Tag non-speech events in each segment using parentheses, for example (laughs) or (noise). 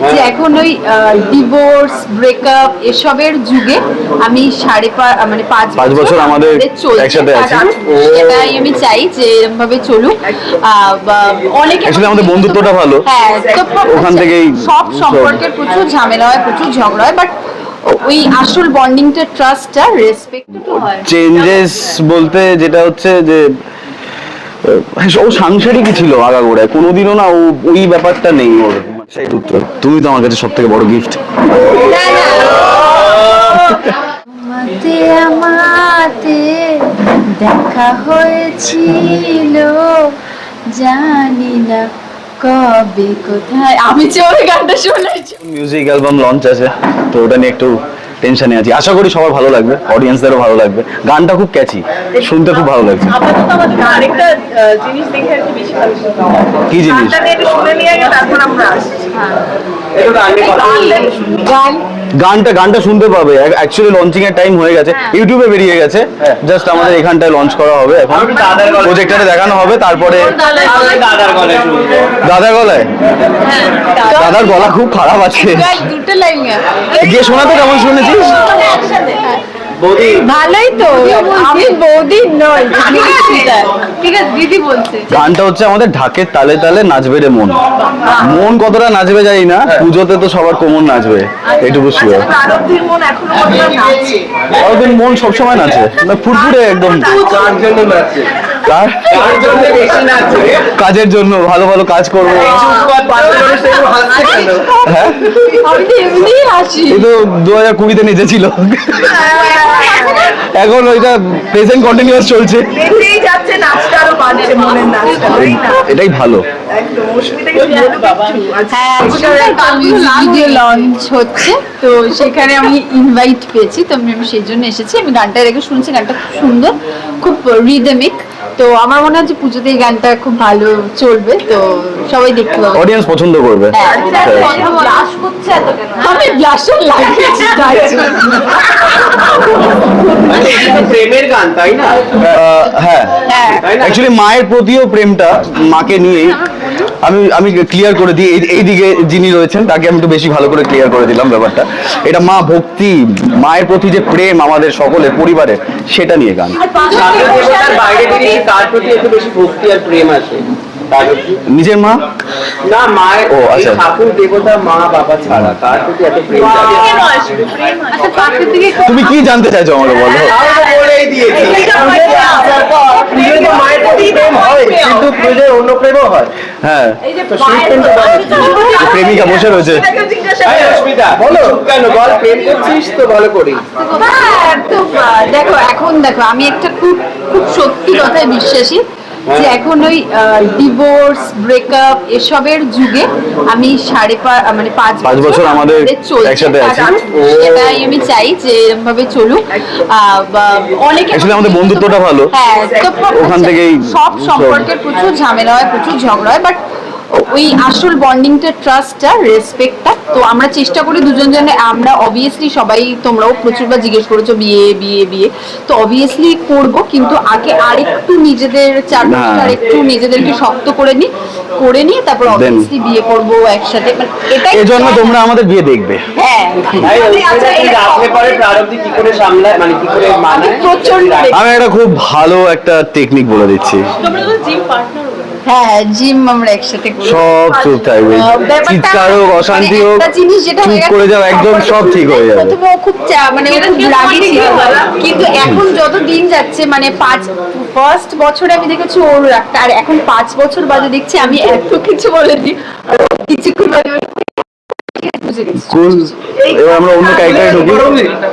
যে এখন ওই ডিভোর্স ব্রেকআপ এসবের যুগে আমি সাড়ে মানে পাঁচ পাঁচ বছর আমাদের একসাথে আছি। সেটাই আমি চাই যে এরকম ভাবে চলুক অনেকে আমাদের বন্ধুত্বটা ভালো। হ্যাঁ ওখান থেকেই সব সব- সম্পর্কের প্রচুর ঝামেলা হয় প্রচুর ঝগড়া হয় বাট ওই আসল বন্ডিংটা ট্রাস্টটা রেসপেক্ট হয়। চেঞ্জেস বলতে যেটা হচ্ছে যে ও সাংসারিকই ছিল আগাগোড়ায়। কোনোদিনও না ও ওই ব্যাপারটা নেই ওর। সেই তুমি তো আমার কাছে সব থেকে বড় গিফট আমাতে আমাতে দেখা হয়েছিল। জানি না কবে কোথায়। আমি যে ওই গানটা শুনেছি। মিউজিক অ্যালবাম লঞ্চ আছে তো ওটা নিয়ে একটু টেনশনে আছি। আশা করি সবার ভালো লাগবে অডিয়েন্সদেরও ভালো লাগবে। গানটা খুব ক্যাচি শুনতে খুব ভালো লাগছে। কি জিনিস? গানটা নিয়ে একটু শুনে নিয়ে আগে তারপর আমরা আসছি। গান গানটা গানটা শুনতে পাবে। অ্যাকচুয়ালি লঞ্চিং এর টাইম হয়ে গেছে। ইউটিউবে বেরিয়ে গেছে। জাস্ট আমাদের এখানটায় লঞ্চ করা হবে এখন। প্রজেক্টরে দেখানো হবে তারপরে দাদার গলায় দাদার গলায় দাদার গলা খুব খারাপ আছে গান দুটো লাইন গিয়ে শোনাতে কেমন শুনেছিস? বৌদি। ভালোই তো আমি বৌদি নই (laughs) ঠিক আছে দিদি বলছে। গানটা হচ্ছে আমাদের ঢাকের তালে তালে নাচবে রে মন। মন কতটা নাচবে জানি না পুজোতে তো সবার কোমর নাচবে এটুকু শিওর প্রারব্ধের মন এখনও পর্যন্ত নাচছে? ওদের মন সবসময় নাচে না ফুরফুরে একদম। জন্য কাজের জন্য ভালো ভালো কাজ করব। হ্যাঁ? আমি তো এমনি হাসি এই তো দু হাজার কুড়িতে নেচেছিল এখন ওইটা প্রেজেন্ট কন্টিনিউয়াস চলছে। এটাই ভালো। আজকে হ্যাঁ লঞ্চ হচ্ছে। তো সেখানে আমি ইনভাইট পেয়েছি, তো আমি সেই জন্য এসেছি। আমি গানটা রেখে শুনছি, গানটা খুব সুন্দর, খুব রিদমিক তো আমার মনে হচ্ছে যে পুজোতে এই গানটা খুব ভালো চলবে তো সবাই দেখতে পাবে। অডিয়েন্স পছন্দ করবে। হ্যাঁ। হ্যাঁ। ব্লাশ করছে এত কেন? আমি ব্লাশও লাগিয়েছি। মানে প্রেমের গান তাই না? হ্যাঁ। হ্যাঁ। অ্যাকচুয়ালি মায়ের প্রতিও প্রেমটা মাকে নিয়েই আমি আমি ক্লিয়ার করে দিই এই- এইদিকে যিনি রয়েছেন তাকে আমি একটু বেশি ভালো করে ক্লিয়ার করে দিলাম ব্যাপারটা এটা মা ভক্তি মায়ের প্রতি যে প্রেম আমাদের সকলের পরিবারের সেটা নিয়ে গান বাইরে বেরিয়ে কার প্রতি একটু বেশি ভক্তি আর প্রেম আছে তার প্রতি? নিজের মা? না মায়ের ও, আচ্ছা। ঠাকুর দেবতা মা বাবা ছাড়া কার প্রতি এত প্রেম। আচ্ছা তুমি কি জানতে চাইছো আমাকে বলো? আমি বলেই দিয়েছি। মায়ের প্রতি প্রেম হয় কিন্তু পুজোয় অন্য প্রেমও হয়। হ্যাঁ। প্রেমিকা বসে রয়েছে। করো। রশ্মিতা বলো। কেন বল প্রেম করছিস তো ভালো করি। দেখো এখন দেখো আমি একটা খুব খুব সত্যি কথায় বিশ্বাসী। যে এখন ওই ডিভোর্স ব্রেকআপ এসবের যুগে আমি সাড়ে পা- মানে পাঁচ পাঁচ বছর আমাদের একসাথে আছি। সেটাই আমি চাই যে এরকম ভাবে চলুক আহ, বা- অনেকে আসলে আমাদের বন্ধুত্বটা ভালো। হ্যাঁ তো ওখান থেকেই সব সব- সম্পর্কের প্রচুর ঝামেলা হয় প্রচুর ঝগড়া হয় বাট ওই আসল বন্ডিংটা ট্রাস্টটা রেসপেক্টটা তো আমরা চেষ্টা করি দুজন জনে আমরা অবভিয়াসলি সবাই তোমরাও প্রচুরবার জিজ্ঞেস করেছ বিয়ে বিয়ে বিয়ে। তো অবভিয়াসলি করব কিন্তু আগে আরেকটু নিজেদের চারপাশে। আরেকটু নিজেদেরকে শক্ত করে নি করে নিয়ে তারপর অবভিয়াসলি বিয়ে করব একসাথে। মানে এটাই এজন্য তোমরা আমাদের বিয়ে দেখবে। হ্যাঁ। সামলায় মানে আমি একটা খুব ভালো একটা টেকনিক বলে দিচ্ছি। তোমরা তো জিম পার্টনার হ্যাঁ জিম আমরা একসাথে করি। সব চুপ থাকবে চিৎকার হোক অশান্তি মানে হোক জিনিস যেটা হয়ে করে যাও একদম সব ঠিক হয়ে যাবে। প্রথমে খুব মানে ছিল। কিন্তু এখন যত দিন যাচ্ছে মানে পাঁচ ফার্স্ট বছরে আমি দেখেছি ওর আর এখন পাঁচ বছর বাদে দেখছি আমি এত কিছু কিছুক্ষণ বাদে বলে, বুঝে গেছি। কুল এবার আমরা অন্য ক্যারেক্টারে ঢুকি।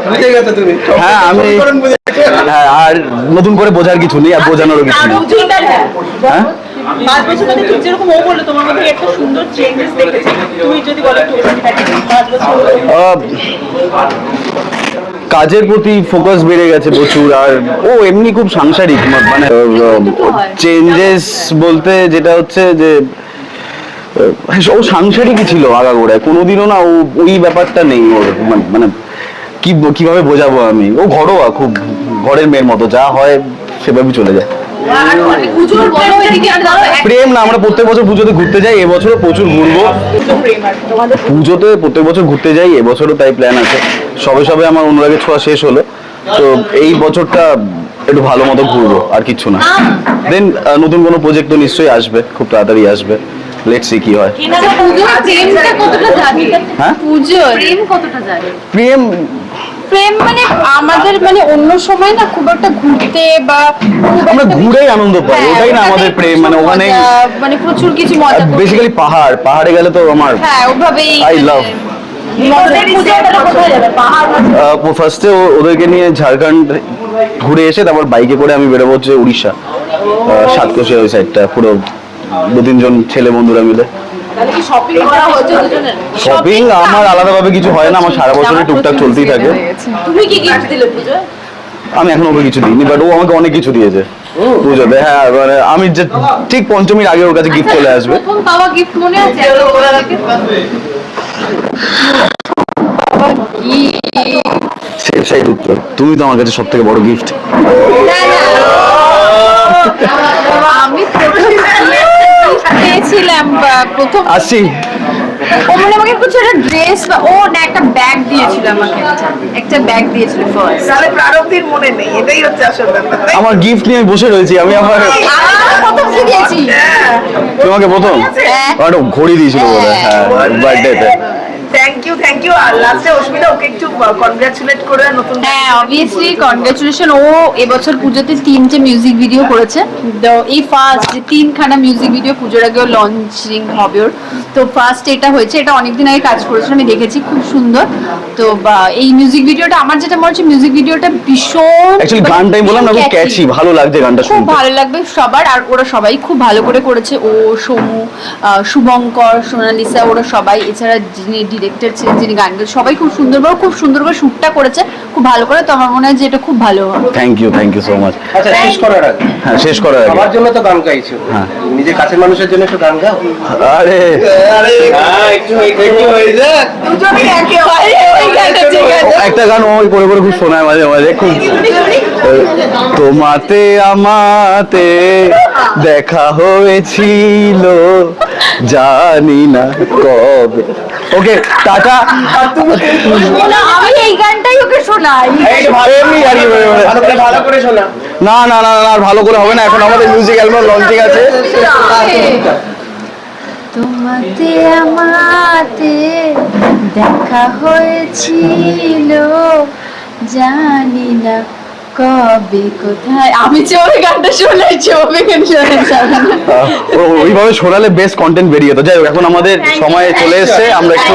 বুঝে গেছো তুমি? হ্যাঁ আমি হ্যাঁ আর নতুন করে বোঝার কিছু নেই আর বোঝানোরও কিছু নেই। হ্যাঁ? পাঁচ বছর মধ্যে তুমি যেরকম ও বলল তোমার মধ্যে একটা সুন্দর চেঞ্জেস দেখেছি। তুমি যদি বলো একটু পাঁচ বছর কাজের প্রতি ফোকাস বেড়ে গেছে প্রচুর আর ও এমনি খুব সাংসারিক মানে চেঞ্জেস বলতে যেটা হচ্ছে যে ও সাংসারিকই ছিল আগাগোড়ায় কোনোদিনও না ও ওই ব্যাপারটা নেই ওর মানে- মানে কি কীভাবে বোঝাবো আমি? ও ঘরোয়া খুব ঘরের মেয়ের মতো যা হয় সেভাবেই চলে যায়। প্রেম না আমরা প্রত্যেক বছর পুজোতে ঘুরতে যাই এবছরও প্রচুর ঘুরবো। পুজোতে প্রত্যেক বছর ঘুরতে যাই এবছরও তাই প্ল্যান আছে। সবে সবে আমার অনুরাগের ছোঁয়া শেষ হলো। তো এই বছরটা একটু ভালো মতো ঘুরবো আর কিছু না। দেন নতুন কোনো প্রজেক্ট তো নিশ্চয়ই আসবে খুব তাড়াতাড়ি আসবে। লেট সি কি হয়। হ্যাঁ? প্রেম প্রেম মানে আমাদের মানে অন্য সময় না খুব একটা ঘুরতে বা আমরা ঘুরেই আনন্দ পাই হ্যাঁ, ওটাই না আমাদের প্রেম মানে ওখানে মানে প্রচুর কিছু মজা বেসিক্যালি পাহাড় পাহাড়ে গেলে তো আমার হ্যাঁ ওভাবেই I love. ফার্স্টে ওদেরকে নিয়ে ঝাড়খণ্ড ঘুরে এসে তারপর বাইকে করে আমি বেরোবো হচ্ছে উড়িষ্যা। সাতকোশিয়া ওই সাইডটা পুরো দু তিনজন ছেলে বন্ধুরা মিলে। শপিং করা হচ্ছে দুজনের? শপিং আমার আলাদাভাবে কিছু হয় না আমার সারা বছরই টুকটাক চলতেই থাকে। তুমি কি গিফট দিলে পুজো? আমি এখন ওকে কিছু দিইনি বাট ও আমাকে অনেক কিছু দিয়েছে। পুজোতে হ্যাঁ মানে আমি যে ঠিক পঞ্চমীর আগে ওর কাছে গিফট চলে আসবে। প্রথম পাওয়া গিফট মনে আছে? বাবা, উত্তর তুমি তো আমার কাছে সব থেকে বড় গিফট না, না। আমি বা প্রথম আসি। ও মানে আমাকে কিছু একটা ড্রেস বা ও না একটা ব্যাগ দিয়েছিল আমাকে। একটা ব্যাগ দিয়েছিল ফার্স্ট তাহলে প্রারব্ধের মনে নেই এটাই হচ্ছে আসল ব্যাপার আমার গিফট নিয়ে বসে রয়েছি আমি আমার প্রথম কি দিয়েছি। হ্যাঁ। তোমাকে প্রথম? হ্যাঁ। ঘড়ি দিয়েছিল বলে হ্যাঁ বার্থডেতে থ্যাংক ইউ আর লাস্টে অস্মিতা ওকে একটু কনগ্রাচুলেট করে নতুন হ্যাঁ অবভিয়াসলি কনগ্রাচুলেশন ও এবছর পুজোতে তিনটে মিউজিক ভিডিও করেছে। এই ফার্স্ট যে তিনখানা মিউজিক ভিডিও পুজোর আগেও লঞ্চিং হবে ওর। তো ফার্স্ট এটা হয়েছে এটা অনেকদিন আগে কাজ করেছিল আমি দেখেছি খুব সুন্দর। তো বা এই মিউজিক ভিডিওটা আমার যেটা মনে হচ্ছে মিউজিক ভিডিওটা ভীষণ অ্যাকচুয়ালি গানটা বললাম না খুব ক্যাচি ভালো লাগছে গানটা খুব ভালো লাগবে সবার আর ওরা সবাই খুব ভালো করে করেছে। ও সমু শুভঙ্কর সোনালিসা ওরা সবাই এছাড়া যিনি ডিরেক্টর ছিলেন যিনি গানগুলো সবাই খুব সুন্দরভাবে খুব সুন্দরভাবে শ্যুটটা করেছে খুব ভালো করে তো আমার মনে হয় যে এটা খুব ভালো হবে। Thank you thank you so much আচ্ছা শেষ করার আগে। হ্যাঁ শেষ করার আগে। আমার জন্য তো গান গাইছো। হ্যাঁ। নিজের কাছের মানুষের জন্য একটু গান গাও। আরে। একটু একটু হয়ে যাক। দুজনেই একে ওই গানটা ঠিক আছে। একটা গান ওই করে করে খুব শোনায় মাঝে মাঝে খুব তোমাতে আমাতে দেখা হয়েছিল জানি না কবে। Okay tata. না, আমি এই গানটাই ওকে শোনাই। ভালো করে শোনা। না না না না আর ভালো করে হবে না। এখন আমাদের মিউজিক অ্যালবাম লঞ্চিং আছে। তোমাতে আমাতে দেখা হয়েছিল জানি না কবে কোথায়? আমি যে ওই গানটা শুনেছি ওই গান ওইভাবে শোনালে বেস্ট কন্টেন্ট বেরিয়ে যেত। যাই হোক এখন আমাদের সময় চলে এসেছে আমরা একটু